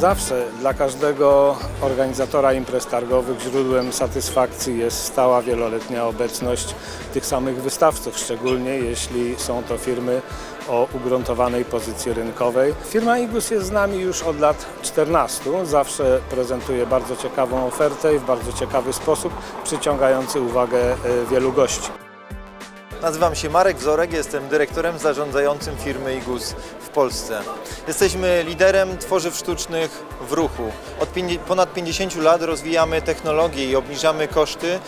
Zawsze dla każdego organizatora imprez targowych źródłem satysfakcji jest stała wieloletnia obecność tych samych wystawców, szczególnie jeśli są to firmy o ugruntowanej pozycji rynkowej. Firma Igus jest z nami już od lat 14. Zawsze prezentuje bardzo ciekawą ofertę i w bardzo ciekawy sposób, przyciągający uwagę e, wielu gości. Nazywam się Marek Wzorek, jestem dyrektorem zarządzającym firmy IGUS w Polsce. Jesteśmy liderem tworzyw sztucznych w ruchu. Od ponad 50 lat rozwijamy technologię i obniżamy koszty.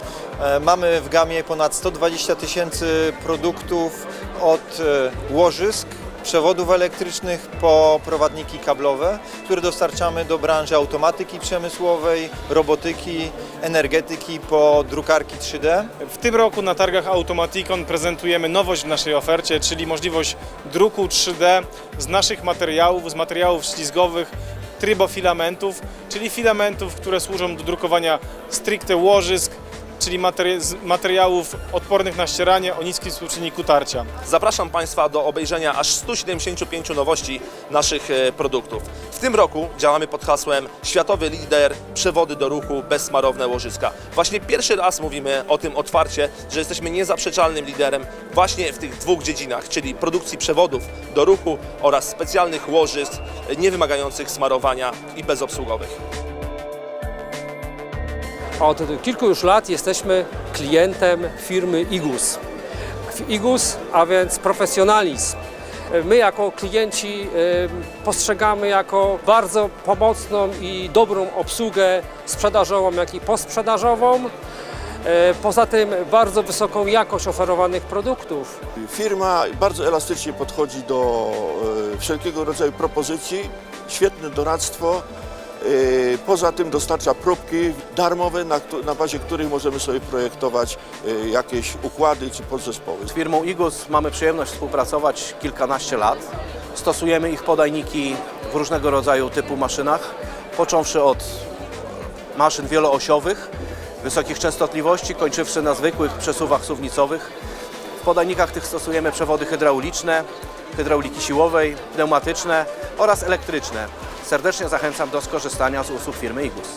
E, Mamy w gamie ponad 120 tysięcy produktów od e, łożysk, przewodów elektrycznych po prowadniki kablowe, które dostarczamy do branży automatyki przemysłowej, robotyki, energetyki po drukarki 3D. W tym roku na targach Automaticon prezentujemy nowość w naszej ofercie, czyli możliwość druku 3D z naszych materiałów, z materiałów ślizgowych, trybofilamentów, czyli filamentów, które służą do drukowania stricte łożysk, czyli materiałów odpornych na ścieranie o niskim współczynniku tarcia. Zapraszam Państwa do obejrzenia aż 175 nowości naszych e, produktów. W tym roku działamy pod hasłem Światowy lider przewody do ruchu bezsmarowne łożyska. Właśnie pierwszy raz mówimy o tym otwarcie, że jesteśmy niezaprzeczalnym liderem właśnie w tych dwóch dziedzinach, czyli produkcji przewodów do ruchu oraz specjalnych łożysk e, niewymagających smarowania i bezobsługowych. Od kilku już lat jesteśmy klientem firmy IGUS. IGUS, a więc profesjonalizm. My jako klienci postrzegamy jako bardzo pomocną i dobrą obsługę sprzedażową, jak i posprzedażową. Y, Poza tym bardzo wysoką jakość oferowanych produktów. Firma bardzo elastycznie podchodzi do e, wszelkiego rodzaju propozycji, świetne doradztwo. E, Poza tym dostarcza próbki darmowe, na, na bazie których możemy sobie projektować e, jakieś układy czy podzespoły. Z firmą IGUS mamy przyjemność współpracować kilkanaście lat. Stosujemy ich podajniki w różnego rodzaju typu maszynach, począwszy od maszyn wieloosiowych, wysokich częstotliwości, kończywszy na zwykłych przesuwach suwnicowych. W podajnikach tych stosujemy przewody hydrauliczne, hydrauliki siłowej, pneumatyczne oraz elektryczne. Serdecznie zachęcam do skorzystania z usług firmy IGUS.